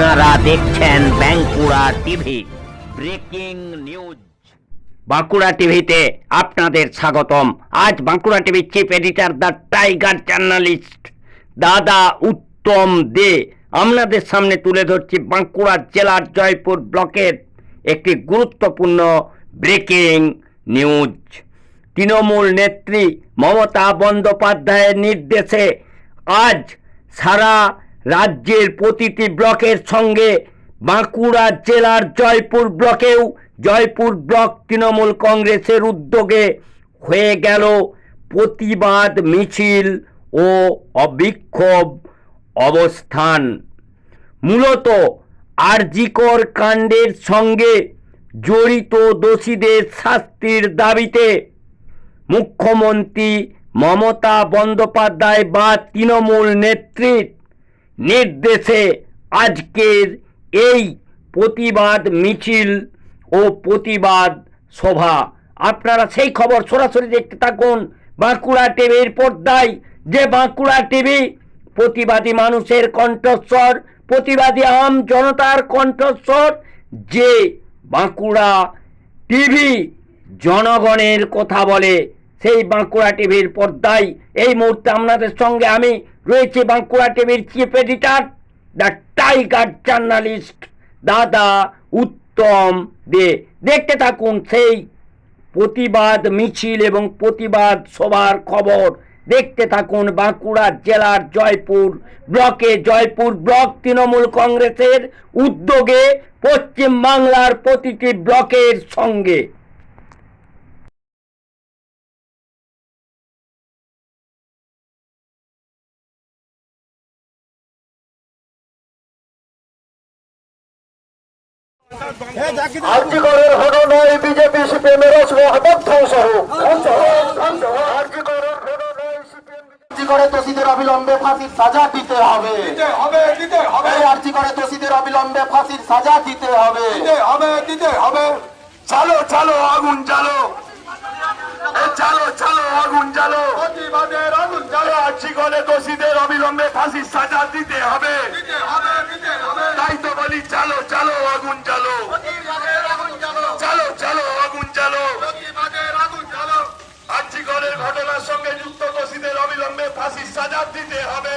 আপনারা দেখছেন Bankura TV, breaking news. Bankura টিভিতে আপনাদের স্বাগতম। আজ বাঁকুড়া টিভির chief editor the tiger journalist, দাদা উত্তম দে, আপনাদের সামনে তুলে ধরছি বাঁকুড়া জেলার জয়পুর ব্লকের একটি গুরুত্বপূর্ণ ব্রেকিং নিউজ। তৃণমূল নেত্রী মমতা বন্দ্যোপাধ্যায়ের নির্দেশে আজ সারা রাজ্যের প্রতিটি ব্লকের সঙ্গে বাঁকুড়া জেলার জয়পুর ব্লকেও জয়পুর ব্লক তৃণমূল কংগ্রেসের উদ্যোগে হয়ে গেল প্রতিবাদ মিছিল ও অবিক্ষোভ অবস্থান। মূলত আরজিকর কাণ্ডের সঙ্গে জড়িত দোষীদের শাস্তির দাবিতে মুখ্যমন্ত্রী মমতা বন্দ্যোপাধ্যায় বা তৃণমূল নেত্রীর নির্দেশে আজকের এই প্রতিবাদ মিছিল ও প্রতিবাদ সভা। আপনারা সেই খবর সরাসরি দেখতে থাকুন বাঁকুড়া টিভির পর্দায়, যে বাঁকুড়া টিভি প্রতিবাদী মানুষের কণ্ঠস্বর, প্রতিবাদী আম জনতার কণ্ঠস্বর, যে বাঁকুড়া টিভি জনগণের কথা বলে। সেই বাঁকুড়া টিভির পর্দায়। এই মুহূর্তে আপনাদের সঙ্গে আমি রয়েছি বাঁকুড়া টিভির chief editor, the tiger journalist, দাদা উত্তম দে। দেখতে থাকুন সেই প্রতিবাদ মিছিল এবং প্রতিবাদ সভার খবর। দেখতে থাকুন বাঁকুড়া জেলার জয়পুর ব্লকে। জয়পুর ব্লক তৃণমূল কংগ্রেসের উদ্যোগে পশ্চিম বাংলার প্রতিটি ব্লকের সঙ্গে। বিজেপি সিপিএমের ধ্বংস হোক আর্যিকরের ঘটনায় সিপিএম করে দোষীদের অবিলম্বে ফাঁসির সাজা দিতে হবে। এই আর্জি করে দোষীদের অবিলম্বে ফাঁসির সাজা দিতে হবে দিতে হবে। চালো চালো আগুন চালো। আগুন জ্বালো। প্রতিবাদের আগুন জ্বালো। আর্যিকরে দোষীদের অবিলম্বে ফাঁসির সাজা দিতে হবে। তাই তো বলি চালো চালো আগুন জ্বালো। চালো চালো আগুন জ্বালো। আর্যিকরের ঘটনার সঙ্গে যুক্ত দোষীদের অবিলম্বে ফাঁসির সাজা দিতে হবে।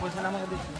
পয়সা আমাকে দিচ্ছি